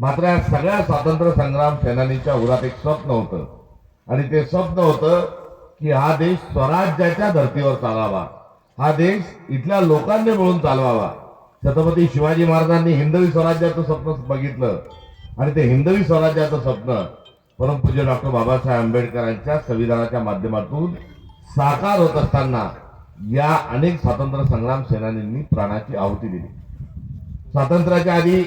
मात्र या सगळ्या स्वातंत्र्य संग्राम सेनानीच्या उरात एक स्वप्न होतं. आणि ते स्वप्न होतं की हा देश स्वराज्याच्या धर्तीवर चालावा. हा देश इथल्या लोकांनी मिळून चालवावा. छत्रपती शिवाजी महाराजांनी हिंदवी स्वराज्याचं स्वप्न बघितलं. आणि ते हिंदवी स्वराज्याचं स्वप्न परमपूज्य डॉक्टर बाबासाहेब आंबेडकरांच्या संविधानाच्या माध्यमातून साकार होत असताना या अनेक स्वातंत्र्य संग्राम सेनानींनी प्राणाची आहुती दिली. स्वातंत्र्याच्या आधी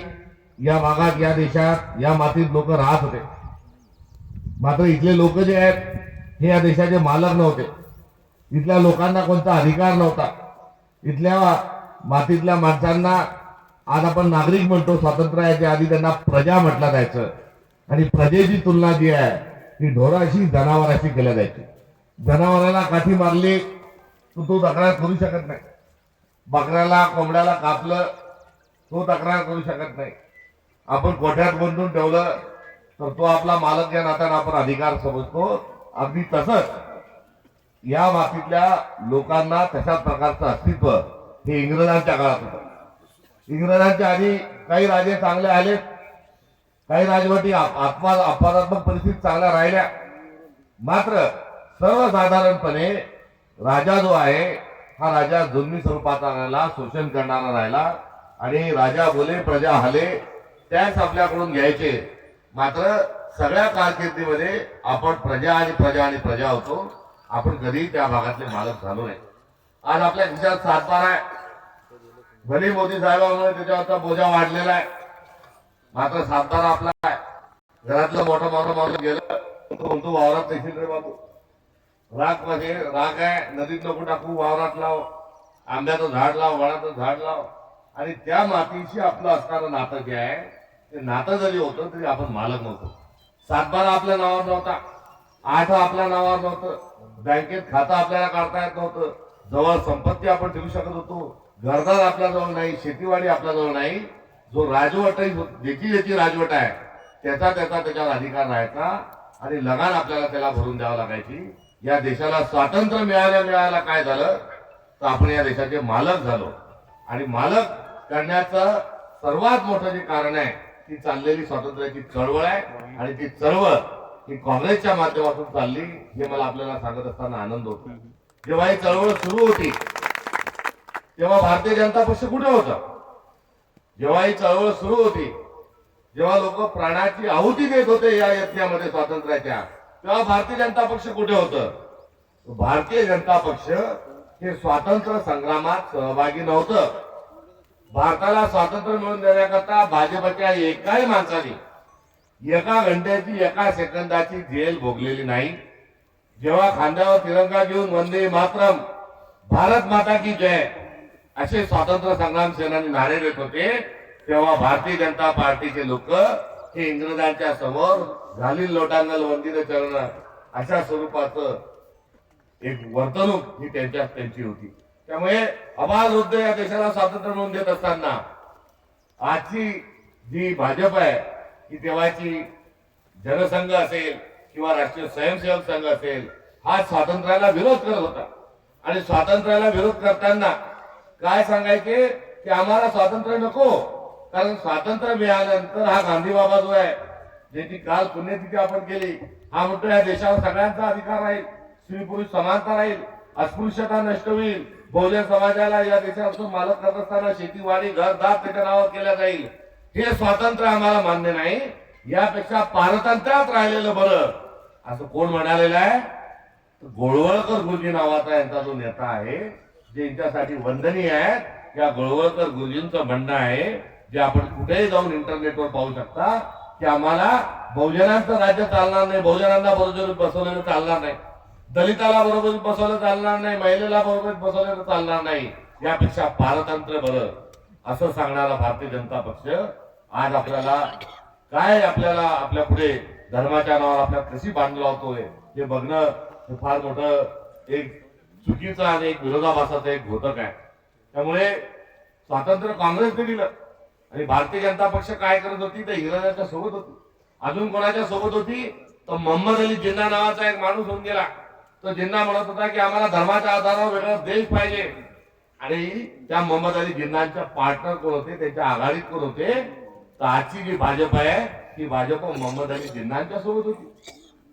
या भागात या देशात या मातीत लोक राहत होते. मात्र इथले लोक जे आहेत हे या देशाचे मालक नव्हते. इथल्या लोकांना कोणता अधिकार नव्हता. इथल्या मातीतल्या माणसांना आज आपण नागरिक म्हणतो स्वातंत्र्याच्या आधी त्यांना प्रजा म्हटलं जायचं. आणि प्रजेची तुलना जी आहे ती ढोराशी जनावराशी केल्या जायची. जनावराला काठी मारली तर तो तक्रार करू शकत नाही. बकऱ्याला कोंबड्याला कापलं तो तक्रार करू शकत नाही. आपण गोठ्यात बंधून ठेवलं तर तो आपला मालक या नात्यानं आपण अधिकार समजतो. अगदी तसंच या मातीतल्या लोकांना तशा प्रकारचं अस्तित्व हे इंग्रजांच्या काळात होतं. इंग्रजांच्या आधी काही राजे चांगले आले काही राजवटी आत्मा अपवादात्मक परिस्थिती चांगल्या राहिल्या. मात्र सर्वसाधारणपणे राजा जो आहे हा राजा जुलमी स्वरूपाचा राहिला शोषण करणारा राहिला. आणि राजा बोले प्रजा हले त्याच आपल्याकडून घ्यायचे. मात्र सगळ्या कारकिर्दीमध्ये आपण प्रजा आणि प्रजा आणि प्रजा होतो. आपण कधीही त्या भागातले मालक झालो नाही. आज आपल्या खिशात सातबार आहे. भले मोदी साहेबांमुळे त्याच्यावरचा बोजा वाढलेला आहे. मात्र सातबारा आपला आहे. घरातलं मोठं मोठं माणूस गेलं. तो म्हणतो वावरात देशील रे बाबू. रागमध्ये राग आहे. नदीत नको टाकू वावरात लाव. आंब्याचं झाड लाव वडाचं झाड लाव. आणि त्या मातीशी आपलं असणारं नातं जे आहे ते नातं जरी होतं तरी आपण मालक नव्हतो. सातबारा आपल्या नावावर नव्हता. आठ आपल्या नावावर नव्हतं. बँकेत खातं आपल्याला काढता येत नव्हतं. जवळ संपत्ती आपण ठेवू शकत होतो. घरदार आपल्याजवळ नाही शेतीवाडी आपल्याजवळ नाही. जो राजवट हो, ज्याची ज्याची राजवट आहे त्याचा त्याचा त्याच्यावर अधिकार राहायचा आणि लगान आपल्याला त्याला भरून द्यावं लागायची. या देशाला स्वातंत्र्य मिळाल्या मिळायला काय झालं? तर आपण या देशाचे मालक झालो. आणि मालक करण्याचं सर्वात मोठं जे कारण आहे ती चाललेली स्वातंत्र्याची चळवळ आहे आणि ती चळवळ ही काँग्रेसच्या माध्यमातून चालली हे मला आपल्याला सांगत असताना आनंद होतो. जेव्हा ही चळवळ सुरू होती तेव्हा भारतीय जनता पक्ष कुठे होता? जेव्हा ही चळवळ सुरू होती जेव्हा लोक प्राणाची आहुती देत होते या यज्ञामध्ये स्वातंत्र्याच्या तेव्हा भारतीय जनता पक्ष कुठे होतं? भारतीय जनता पक्ष हे स्वातंत्र्य संग्रामात सहभागी नव्हतं. भारताला स्वातंत्र्य मिळवून देण्याकरता भाजपच्या एकाही माणसाने एका घंट्याची एका सेकंदाची जेल भोगलेली नाही. जेव्हा खांद्यावर तिरंगा घेऊन वंदे मातरम भारत माता की जय असे स्वातंत्र्य संग्राम सेनानी नारे देत होते तेव्हा भारतीय जनता पार्टीचे लोक हे इंग्रजांच्या समोर घालील लोटांगल वंदित चरण अशा स्वरूपाचं एक वर्तणूक ही त्यांच्या त्यांची होती. त्यामुळे अमाल वृद्ध या देशाला स्वातंत्र्य मिळवून देत असताना. आजची जी भाजप आहे की तेव्हाची जनसंघ असेल किंवा राष्ट्रीय स्वयंसेवक संघ असेल हा स्वातंत्र्याला विरोध करत होता. आणि स्वातंत्र्याला विरोध करताना काय सांगायचे? की आम्हाला स्वातंत्र्य नको कारण स्वातंत्र्य मिळाल्यानंतर हा गांधी बाबा जो आहे ज्याची काल पुण्यतिथी आपण केली हा म्हणतो या देशावर सगळ्यांचा अधिकार राहील स्त्री पुरुष समानता राहील अस्पृश्यता नष्ट होईल. बहुजन समाजाला या देशापासून मालक करत असताना शेतीवाडी घरदार त्याच्या नावावर केल्या जाईल. हे स्वातंत्र्य आम्हाला मान्य नाही. यापेक्षा पारतंत्र्यात राहिलेलं बरं. असं कोण म्हणालेलं आहे? गोळवळकर गुरुजी नावाचा यांचा जो नेता आहे जे यांच्यासाठी वंदनीय आहेत या गोळवळकर गुरुजींचं म्हणणं आहे जे आपण कुठेही जाऊन इंटरनेटवर पाहू शकता की आम्हाला बहुजनांचं राज्य चालणार नाही बहुजनांना बरोबर बसवलेलं चालणार नाही. दलिताला बरोबर बसवलं चालणार नाही महिलेला बरोबर बसवलं चालणार नाही. यापेक्षा पारतंत्र बरं. असं सांगणारा भारतीय जनता पक्ष आज आपल्याला काय आपल्याला आपल्या पुढे धर्माच्या नावावर आपल्या कशी बांधला होतोय हे बघणं हे फार मोठं एक चुकीचं आणि एक विरोधाभासाचं एक घोतक आहे. त्यामुळे स्वातंत्र्य काँग्रेसने दिलं आणि भारतीय जनता पक्ष काय करत होती तर इंग्रजांच्या सोबत होती. अजून कोणाच्या सोबत होती तर मोहम्मद अली जिन्ना नावाचा एक माणूस होऊन गेला. तो जिन्ना म्हणत होता की आम्हाला धर्माच्या आधारावर वेगळा देश पाहिजे. आणि त्या मोहम्मद अली जिन्नांच्या पार्टनर कोण होते त्यांच्या आघाडीत कोण होते तर आजची जी भाजप आहे ती भाजप मोहम्मद अली जिन्नांच्या सोबत होती.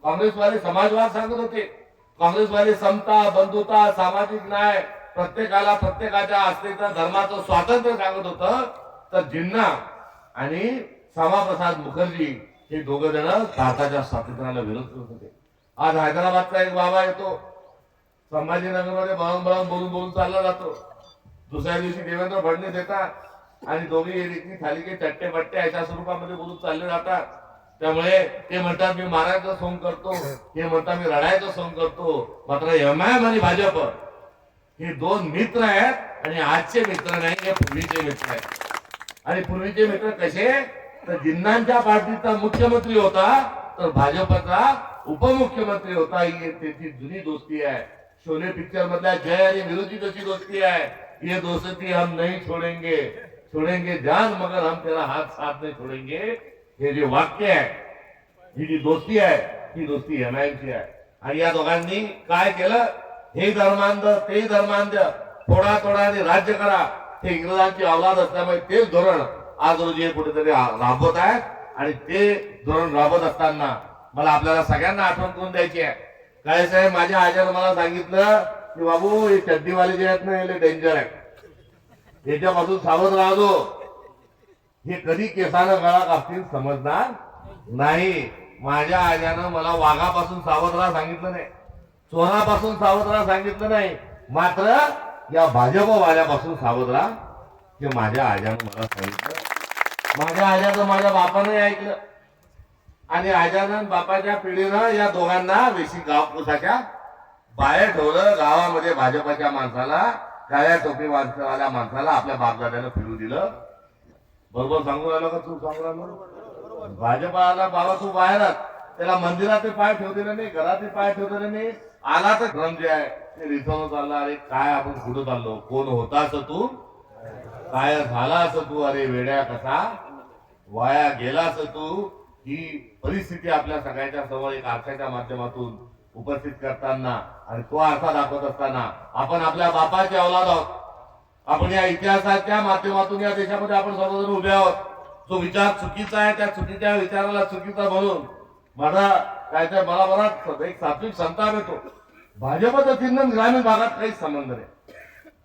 काँग्रेसवाले समाजवाद सांगत होते. काँग्रेसवाले समता बंधुता सामाजिक न्याय प्रत्येकाला प्रत्येकाच्या अस्तित्व धर्माचं स्वातंत्र्य सांगत होतं. तर जिन्ना आणि श्यामाप्रसाद मुखर्जी हे दोघ जण भारताच्या स्वातंत्र्याला विरोध करत होते. आज हैदराबादचा एक बाबा येतो. संभाजीनगरमध्ये बळून बळून बोलून बोलून चालला जातो. दुसऱ्या दिवशी देवेंद्र फडणवीस येतात आणि दोघी रीती खाली चट्टे पट्टे अशा स्वरूपामध्ये बोलून चालले जातात. त्यामुळे ते म्हणतात मी मारायचं सोंग करतो. हे म्हणतात मी रडायचं सोंग करतो. मात्र एम आय आणि भाजप हे दोन मित्र आहेत आणि आजचे मित्र नाही हे पूर्वीचे मित्र आहेत. आणि पूर्वीचे मित्र कसे? तर जिन्नांच्या पार्टीचा मुख्यमंत्री होता तर भाजपचा उपमुख्यमंत्री होता ही त्याची जुनी दोस्ती आहे. शोले पिक्चर मधल्या जय आणि विरोधी जशी दोस्ती आहे ये दोस्ती हम नहीं छोडेंगे. छोडेंगे जान मगर हम तेरा हाथ साथ नहीं छोडेंगे. हे जे वाक्य आहे ही जी दोस्ती आहे ही दोस्ती एमआयची आहे. आणि या दोघांनी काय केलं? हे धर्मांध ते धर्मांध थोडा थोडा राज्य करा. हे इंग्रजांची अवलाद असल्यामुळे तेच धोरण आज रोजी कुठेतरी राबवत आहेत. आणि ते धोरण राबवत असताना मला आपल्याला सगळ्यांना आठवण करून द्यायची आहे. काय साहेब माझ्या आजानं मला सांगितलं की बाबू हे चड्डीवाले जे आहेत ना हे डेंजर आहे याच्यापासून सावध राहतो. हे कधी केसानं गळा कापतील समजणार नाही. माझ्या आजानं मला वाघापासून सावध राहा सांगितलं नाही. चोरापासून सावध राहा सांगितलं नाही. मात्र या भाजप वाल्यापासून सावध राहा हे माझ्या आजानं मला सांगितलं. माझ्या आजानं माझ्या बापाने ऐकलं. आणि आजानन बापाच्या पिढीनं या दोघांना वेशी गावपुसाच्या बाहेर ठेवलं. गावामध्ये भाजपाच्या माणसाला काळ्या टोपी माणसावाल्या माणसाला आपल्या बापदाद्याला फिरू दिलं. बरोबर सांगू राहिलं का तू? सांगू राहिलो? भाजपाला बाबा तू बाहेरच त्याला मंदिरात पाय ठेवलेले नाही घरात पाय ठेवलेले नाही. आला तर क्रम जे आहे ते रिसवून चालला. अरे काय आपण कुठं चाललो? कोण होता असं तू? काय झाला असं तू? अरे वेड्या कसा? वाया गेला असं तू? ही परिस्थिती आपल्या सगळ्यांच्या समोर एक आरशाच्या माध्यमातून उपस्थित करताना आणि तो आरसा दाखवत असताना आपण आपल्या बापाचे अवलाद आहोत. आपण या इतिहासाच्या माध्यमातून या देशामध्ये आपण सर्वजण उभे आहोत. जो विचार चुकीचा आहे त्या चुकीच्या विचाराला चुकीचा म्हणून माझा काय तर मला बराच एक सात्विक संताप येतो. भाजपचं चिन्ह ग्रामीण भागात काहीच संबंध नाही.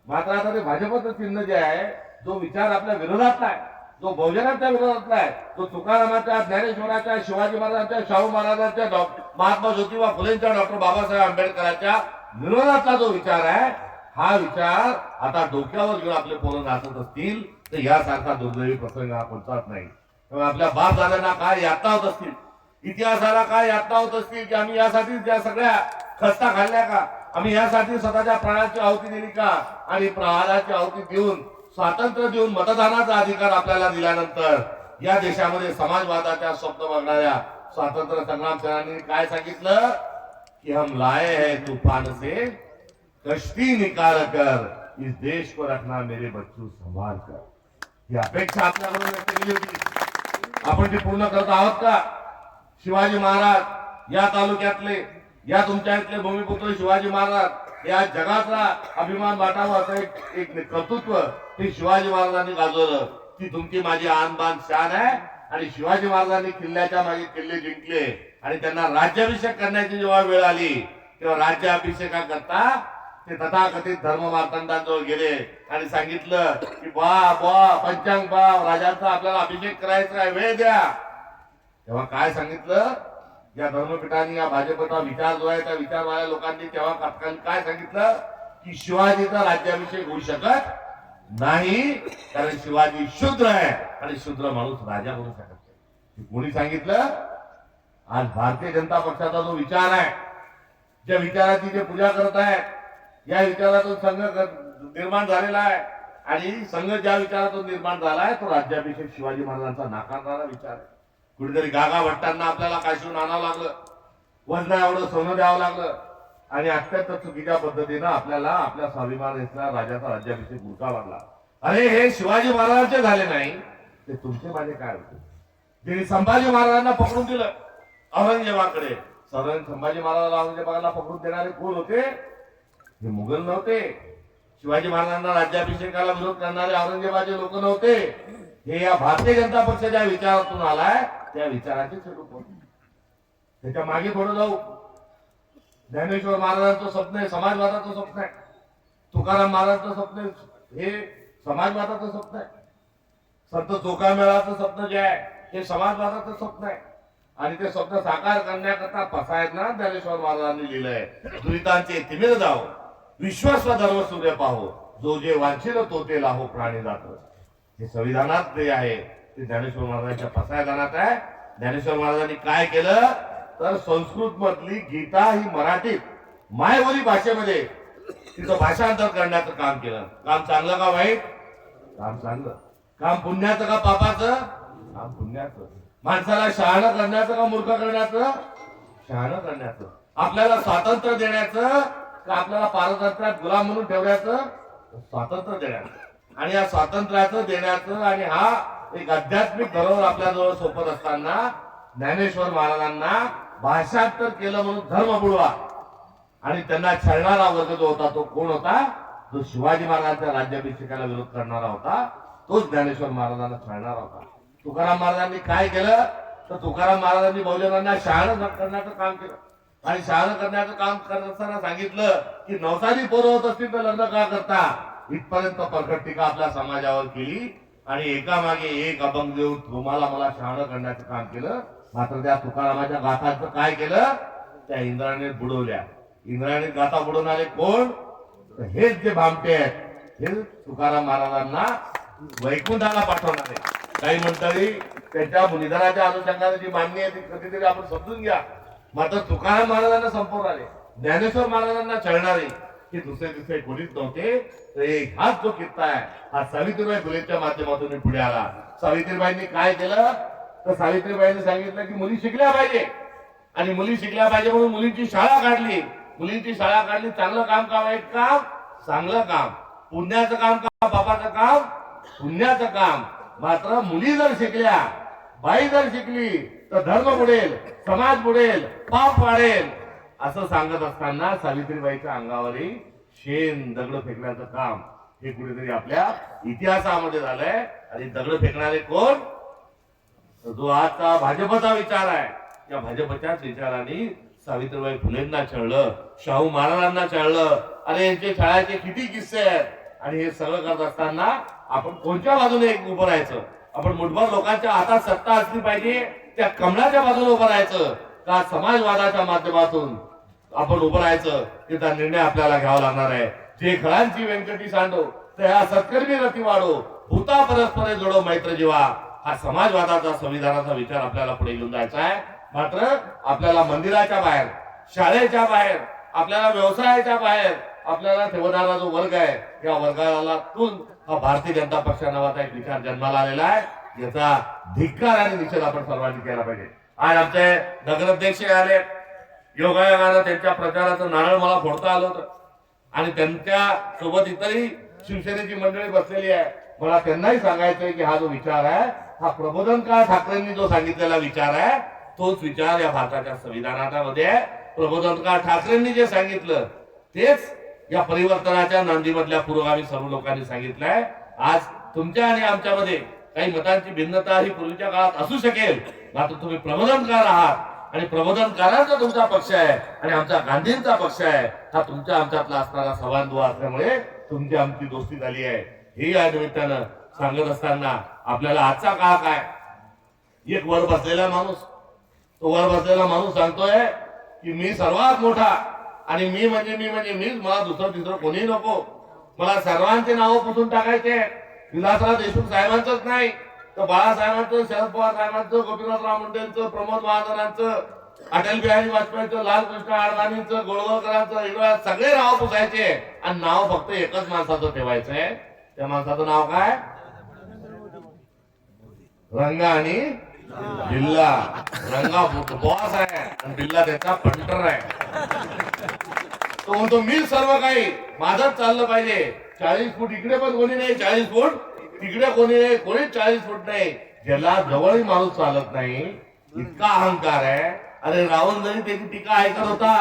मात्र आता ते भाजपचं चिन्ह जे आहे जो विचार आपल्या विरोधातला आहे जो बहुजनांच्या विरोधातला आहे तो तुकारामाच्या ज्ञानेश्वराच्या शिवाजी महाराजांच्या शाहू महाराजांच्या महात्मा ज्योतिबा फुलेंच्या डॉक्टर बाबासाहेब आंबेडकरांच्या विरोधातला जो विचार आहे हा विचार आता डोक्यावर घेऊन आपले पोरं नाचत असतील तर यासारखा दुर्दैवी प्रसंग हा कोणताच नाही. तेव्हा आपल्या बाप दादांना काय यातना होत असतील? इतिहासाला काय यातना होत असतील? की आम्ही यासाठी त्या सगळ्या खस्ता खाल्ल्या का? आम्ही यासाठी स्वतःच्या प्राणाची आहुती दिली का? आणि प्राणाची आहुती देऊन स्वातंत्र्य देऊन मतदानाचा अधिकार आपल्याला दिल्यानंतर या देशामध्ये समाजवादाच्या स्वप्न बघणाऱ्या स्वातंत्र्य संग्राम सेनानी काय सांगितलं? कि हम लाए है तूफान से कश्ती निकाल कर इस देश को रखना मेरे बच्चू संभाल कर। ही अपेक्षा आपल्याकडून व्यक्त केली होती. आपण ती पूर्ण करत आहोत का? शिवाजी महाराज या तालुक्यातले या तुमच्या इथले भूमिपुत्र शिवाजी महाराज या जगाचा अभिमान वाटावा असं एक एक कर्तृत्व ते शिवाजी महाराजांनी गाजवलं. ती तुमची माझी आणबान शान आहे. आणि शिवाजी महाराजांनी किल्ल्याच्या मागे किल्ले जिंकले. आणि त्यांना राज्याभिषेक करण्याची जेव्हा वेळ आली तेव्हा राज्याभिषेका करता ते तथाकथित धर्म मार्तंडांजवळ गेले. आणि सांगितलं की बा बा पंचांग बा राजांचा आपल्याला अभिषेक करायचा आहे वेळ द्या. तेव्हा काय सांगितलं? या धर्मपीठाने या भाजपचा विचार जो आहे त्या विचारवाल्या लोकांनी तेव्हा तात्काळ काय सांगितलं? की शिवाजीचा राज्याभिषेक होऊ शकत नाही कारण शिवाजी शूद्र आहे आणि शूद्र माणूस राजा बनू शकत नाही. कोणी सांगितलं? आज भारतीय जनता पक्षाचा जो विचार आहे ज्या विचाराची जे पूजा करत आहेत या विचारातून संघ निर्माण झालेला आहे. आणि संघ ज्या विचारातून निर्माण झाला आहे तो राज्याभिषेक शिवाजी महाराजांचा नाकारणारा विचार आहे. कुठेतरी गागा भट्टांना आपल्याला काशीहून आणावं लागलं? वजना एवढं सोनं द्यावं लागलं. आणि अत्यंत चुकीच्या पद्धतीनं आपल्याला आपल्या स्वाभिमान राजाचा राज्याभिषेक मुका लागला अरे हे शिवाजी महाराजांचे झाले नाही. ते तुमचे माझे काय होते? त्यांनी संभाजी महाराजांना पकडून दिलं. औरंगजेबाकडे. संभाजी महाराजांना औरंगजेबाला पकडून देणारे कोण होते? हे मुघल नव्हते. शिवाजी महाराजांना राज्याभिषेकाला विरोध करणारे औरंगजेबाचे लोक नव्हते. हे या भारतीय जनता पक्षाच्या विचारातून आलाय. त्या विचाराचे स्वरूप त्याच्यामागे पडू जाऊ. ज्ञानेश्वर महाराजांचं स्वप्न आहे समाजवादाचं स्वप्न आहे. तुकाराम महाराजांचं स्वप्न आहे हे समाजवादाचं स्वप्न आहे. संत चोकामेळाचं स्वप्न जे आहे हे समाजवादाचं स्वप्न आहे. आणि ते स्वप्न साकार करण्याकरता पसायतना ज्ञानेश्वर महाराजांनी लिहिलंय. दुरितांचे तिमिर जाओ विश्वास धर्म सूर्य पाहो. जो जे वांछिल तो ते लाहो प्राणी जात. हे संविधानात जे आहे ते ज्ञानेश्वर महाराजांच्या पसायदानात आहे. ज्ञानेश्वर महाराजांनी काय केलं? तर संस्कृत मधली गीता ही मराठीत मायबोली भाषेमध्ये तिचं भाषांतर करण्याचं काम केलं. काम चांगलं का वाईट? काम चांगलं. काम पुण्याचं का पापाचं? काम पुण्याचं. माणसाला शहाणं करण्याचं का मूर्ख करण्याचं? शहाणं करण्याचं. आपल्याला स्वातंत्र्य देण्याचं का आपल्याला पारतंत्र्यात गुलाम म्हणून ठेवण्याचं? स्वातंत्र्य देण्याचं. आणि या स्वातंत्र्याचं देण्याचं आणि हा एक आध्यात्मिक धरोहर आपल्याजवळ सोपत असताना ज्ञानेश्वर महाराजांना भाषांतर केलं म्हणून धर्म बुडवा. आणि त्यांना छळणारा वर्ग जो होता तो कोण होता? जो शिवाजी महाराजांच्या राज्याभिषेकाला विरोध करणारा होता. तोच ज्ञानेश्वर महाराजांना छळणारा होता. तुकाराम महाराजांनी काय केलं? तर तुकाराम महाराजांनी बहुजनांना शहाणं करण्याचं काम केलं. आणि शहाणं करण्याचं काम करत असताना सांगितलं की नवसारी पोरं होत असतील तर लग्न का करता? इथपर्यंत परकट टीका आपल्या समाजावर केली. आणि एकामागे एक अभंग देऊन तुम्हाला मला शहाणं करण्याचं काम केलं मात्र त्या तुकारामाच्या गाथांचं काय केलं? त्या इंद्राने बुडवल्या. इंद्राने गाथा बुडवणारे कोण? हेच जे भामटे आहेत हे तुकाराम महाराजांना वैकुंठाला पाठवणारे काही मंडळी त्यांच्या निधनाच्या अनुषंगाने जी मान्य आहे ती कधीतरी आपण समजून घ्या. मात्र तुकाराम महाराजांना संपवणारे ज्ञानेश्वर महाराजांना चढणारे हे दुसरे दुसरे कोणीच नव्हते तर एक हाच जो किस्सा आहे हा सावित्रीबाई फुलेच्या माध्यमातून पुढे आला. सावित्रीबाईंनी काय केलं? तर सावित्रीबाईंनी सांगितलं की मुली शिकल्या पाहिजे. आणि मुली शिकल्या पाहिजे म्हणून मुलींची शाळा काढली. मुलींची शाळा काढली चांगलं काम का वाईट काम? चांगलं काम. पुण्याचं काम का बापाचं काम? पुण्याचं काम. मात्र मुली जर शिकल्या बाई जर शिकली तर धर्म बुडेल समाज बुडेल पाप वाढेल. असं सांगत असताना सावित्रीबाईच्या अंगावरही शेण दगड फेकण्याचं काम हे कुठेतरी आपल्या इतिहासामध्ये झालंय. आणि दगड फेकणारे कोण? जो आजचा भाजपचा विचार आहे त्या भाजपच्याच विचाराने सावित्रीबाई फुलेंना छळलं शाहू महाराजांना छळलं. अरे यांचे छळायचे किती किस्से आहेत? आणि हे सगळं करत असताना आपण कोणत्या बाजूने एक उभं राहायचं? आपण मुठभर लोकांच्या हातात सत्ता असली पाहिजे त्या कमळाच्या बाजूने उभं राहायचं का समाजवादाच्या माध्यमातून? आपण उभं राहायचं त्याचा निर्णय आपल्याला घ्यावा लागणार आहे. जे घरांची व्यंकटी सांडो त्या सत्कर्मी रती वाढो भूता परस्पर जोडो मैत्र जीवा. हा समाजवादाचा संविधानाचा विचार आपल्याला पुढे घेऊन जायचा आहे. मात्र आपल्याला मंदिराच्या बाहेर शाळेच्या बाहेर आपल्याला व्यवसायाच्या बाहेर आपल्याला ठेवणारा जो वर्ग आहे या वर्गाला हा भारतीय जनता पक्ष नावाचा एक विचार जन्माला आलेला आहे. याचा धिक्कार आणि निषेध आपण सर्वांनी केला पाहिजे. आज आमचे नगराध्यक्ष आले. योगायोगानं त्यांच्या प्रचाराचं नारळ मला फोडता आलं होतं. आणि त्यांच्यासोबत इतरही शिवसेनेची मंडळी बसलेली आहे. मला त्यांनाही सांगायचंय की हा जो विचार आहे हा प्रबोधनकार ठाकरेंनी जो सांगितलेला विचार आहे तोच विचार या भारताच्या संविधानामध्ये आहे. प्रबोधनकार ठाकरेंनी जे सांगितलं तेच या परिवर्तनाच्या नांदीमधल्या पुरोगामी सर्व लोकांनी सांगितलंय. आज तुमच्या आणि आमच्यामध्ये काही मतांची भिन्नता ही पूर्वीच्या काळात असू शकेल मात्र तुम्ही प्रबोधनकार आहात. आणि प्रबोधनकारांचा तुमचा पक्ष आहे आणि आमचा गांधींचा पक्ष आहे हा तुमच्या आमच्यातला असणारा सवान असल्यामुळे तुमची आमची दोस्ती झाली आहे. हे या निमित्तानं सांगत असताना आपल्याला आजचा काळ काय? एक वर बसलेला माणूस तो वर बसलेला माणूस सांगतोय की मी सर्वात मोठा आणि मी म्हणजे मी म्हणजे मीच मला दुसरं तिसरं कोणी नको. मला सर्वांचे नावं पुसून टाकायचे. विलासराव देशमुख साहेबांचंच नाही. तर बाळासाहेबांचं शरद पवार साहेबांचं गोपीनाथराव मुंडेंचं प्रमोद महाजनांचं अटल बिहारी वाजपेयीचं लालकृष्ण अडवाणींचं गोळवळकरांचं इकडं सगळे नाव पुसायचे. आणि नाव फक्त एकच माणसाचं ठेवायचंय त्या माणसाचं नाव काय? रंगा आणि बिल्ला. रंगा बॉस आहे. आणि बिल्ला त्याचा पंटर आहे. तो म्हणतो मी सर्व काही माझंच चाललं पाहिजे. चाळीस फूट इकडे पण कोणी नाही चाळीस फूट तिकडे कोणी नाही कोणीच चाळीस फूट नाही. ज्याला जवळही माणूस चालत नाही. इतका अहंकार आहे. अरे रावण जरी त्याची टीका ऐकत होता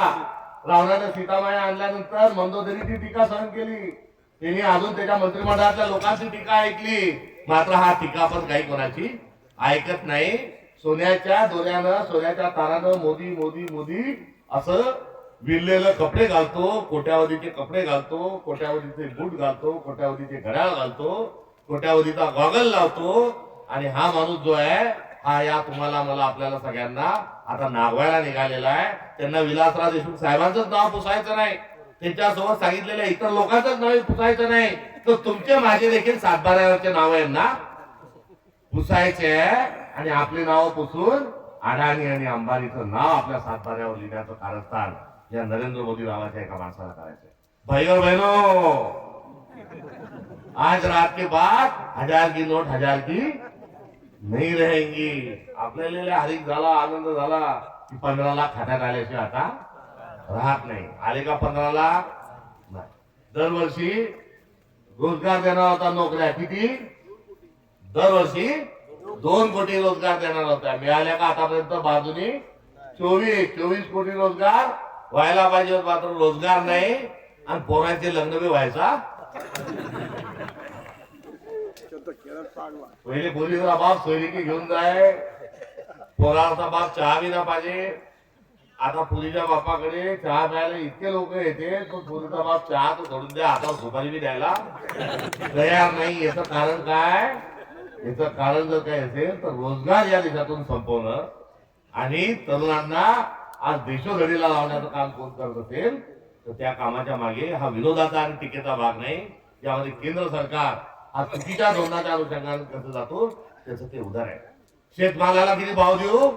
रावणाने सीतामाया आणल्यानंतर मंदोदरी ती टीका सहन केली. त्यांनी अजून त्याच्या मंत्रिमंडळातल्या लोकांची टीका ऐकली. मात्र हा टीका पण काही कोणाची ऐकत नाही. सोन्याच्या दोऱ्यानं सोन्याच्या तारानं मोदी मोदी मोदी असं विरलेलं कपडे घालतो कोट्यावधीचे कपडे घालतो कोट्यावधीचे बूट घालतो कोट्यावधीचे घड्याळ घालतो. कोट्यावधीचा गॉगल लावतो आणि हा माणूस जो आहे हा या तुम्हाला मला आपल्याला सगळ्यांना आता नागवायला निघालेला आहे. त्यांना विलासराव देशमुख साहेबांचंच नाव पुसायचं नाही. त्यांच्यासोबत सांगितलेल्या इतर लोकांचंच नाव पुसायचं नाही. तर तुमचे माझे देखील सातबाऱ्यावरचे नाव आहे ना? पुसायचे आहे आणि आपले नाव पुसून अडाणी आणि अंबानीचं नाव आपल्या सातबाऱ्यावर लिहिण्याचं कारस्थान या नरेंद्र मोदी नावाच्या एका माणसाला करायचंय. भाईवर आज रात के बाद हजार की नोट हजार की नहीं रहेंगी। आपल्याला हरिक झाला आनंद झाला की पंधरा लाख खात्यात आल्याशिवाय आता? राहत नाही. आले का पंधरा लाख? दरवर्षी रोजगार देणार होता नोकऱ्या. किती? दरवर्षी दोन कोटी रोजगार देणार होता मिळाल्या का आतापर्यंत बाजूनी? चोवीस. चोवीस कोटी रोजगार व्हायला पाहिजे मात्र रोजगार नाही. आणि पोरांचे लग्न बी व्हायचा पहिले पोलीसचा बाप सोयरीकी घेऊन जाय. पोराचा बाप चहा बी पाहिजे. आता पुरीच्या बापाकडे चहा प्यायला इतके लोक येते तो पुरीचा बाप चहा तो सोडून द्या आता सुपारी बी द्यायला. तयार नाही याचं कारण काय? याचं कारण जर काय असेल तर रोजगार या देशातून संपवणं. आणि तरुणांना आज देशोधडीला लावण्याचं काम कोण करत असेल तर त्या कामाच्या मागे हा विरोधाचा आणि टीकेचा भाग नाही. यामध्ये केंद्र सरकार हा चुकीच्या धोरणाच्या अनुषंगाने कसं जातो त्याचं ते उदाहरण आहे. शेतमालाला किती भाव देऊ?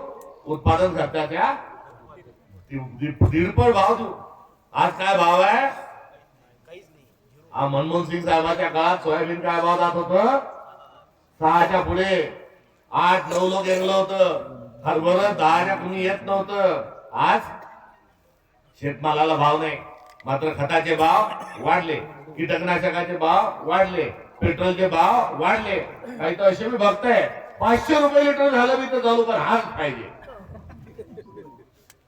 उत्पादन खर्चाच्या त्या दीडपट भाव देऊ. आज काय भाव आहे? हा मनमोहन सिंग साहेबांच्या काळात सोयाबीन काय भाव जात होत? सहाच्या पुढे. आठ नऊ लोक गेलं होतं. हरभर दहाच्या कुणी येत नव्हतं. आज शेतमालाला भाव नाही. मात्र खताचे भाव वाढले. कीटकनाशकाचे भाव वाढले. पेट्रोलचे भाव वाढले. काही तर असे मी बघताय. पाचशे रुपये लिटर झालं मी तर चालू पण हाच पाहिजे.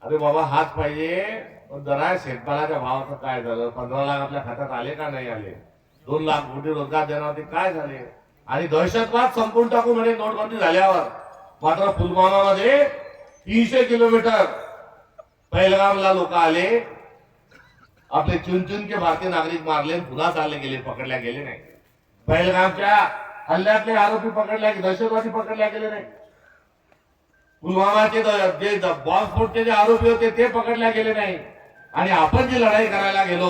अरे बाबा हाच पाहिजे. पण जरा शेतमालाच्या भावाचं काय झालं? पंधरा लाख आपल्या खात्यात आले का नाही आले? दोन लाख कोटी रोजगार देणार काय झाले? आणि दहशतवाद संपून टाकू म्हणे नोटबंदी झाल्यावर. मात्र पुलवामामध्ये तीनशे किलोमीटर पहिलगामला लोक आले. आपले चुन चुन के भारतीय नागरिक मारले पुन्हा चालले गेले पकडल्या गेले नाही. पहिलगामच्या हल्ल्यातले आरोपी पकडल्या दहशतवादी पकडल्या गेले नाही. पुलवामाचे जे बॉम्बस्फोटचे जे आरोपी होते ते पकडल्या गेले नाही. आणि आपण जी लढाई करायला गेलो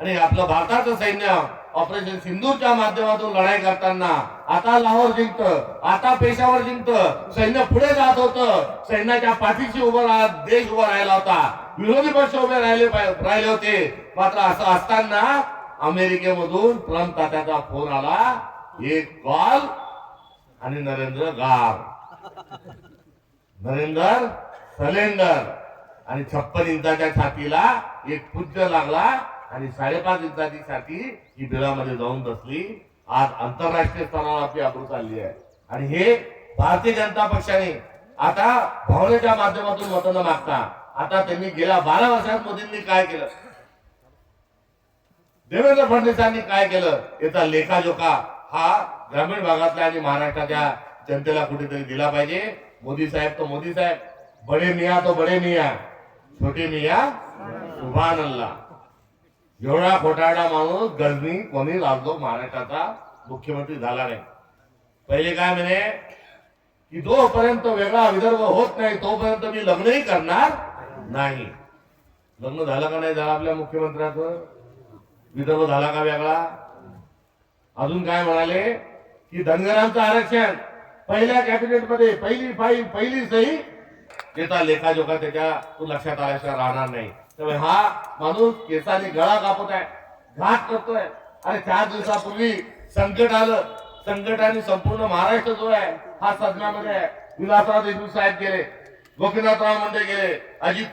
आणि आपलं भारताचं सैन्य ऑपरेशन सिंधूरच्या माध्यमातून लढाई करताना आता लाहोर जिंकत आता पेशावर जिंकत सैन्य पुढे जात होतं सैन्याच्या पाठीशी उभं राहत देश उभा राहिला होता. विरोधी पक्ष उभे राहिले राहिले होते. मात्र असं असताना अमेरिकेमधून ट्रम्प तात्याचा फोन आला एक कॉल आणि नरेंद्र गार. नरेंद्र सलेंडर. आणि छप्पन इंचाच्या छातीला एक पूज्य लागला आणि साडेपाच इंचाची छाती ही बिळामध्ये जाऊन बसली. आज आंतरराष्ट्रीय स्तरावर आपली अब्रू चालली आहे. आणि हे भारतीय जनता पक्षाने आता भावनेच्या माध्यमातून मतं मागता. आता त्यांनी गेल्या बारा वर्षात मोदींनी काय केलं? देवेंद्र फडणवीसांनी काय केलं? याचा लेखाजोखा हा ग्रामीण भागातल्या आणि महाराष्ट्राच्या जनतेला कुठेतरी दिला पाहिजे. मोदी साहेब तो मोदी साहेब. बडे मिया तो बडे मिया. छोटे मिया सुभान अल्ला एवढा खोटारडा माणूस गजनी कोणी राजलो महाराष्ट्राचा मुख्यमंत्री झाला नाही पहिले काय म्हणे? की जोपर्यंत वेगळा विदर्भ होत नाही तोपर्यंत मी लग्नही करणार नाही. लग्न झालं का नाही झालं आपल्या मुख्यमंत्र्याचं? विदर्भ झाला का वेगळा? अजून काय म्हणाले? की धनगरांचं आरक्षण पहिल्या कॅबिनेटमध्ये पहिली फाईल पहिली सही त्याचा लेखाजोखा त्याच्या तो लक्षात आल्याशिवाय राहणार नाही. त्यामुळे हा माणूस केसाने गळा कापत आहे घात करतोय. आणि चार दिवसापूर्वी संकट आलं. संकटाने संपूर्ण महाराष्ट्र जो आहे हा सदम्यामध्ये आहे विलासराव देशमुख साहेब गेले गोपीनाथराव मुंडे गेले अजित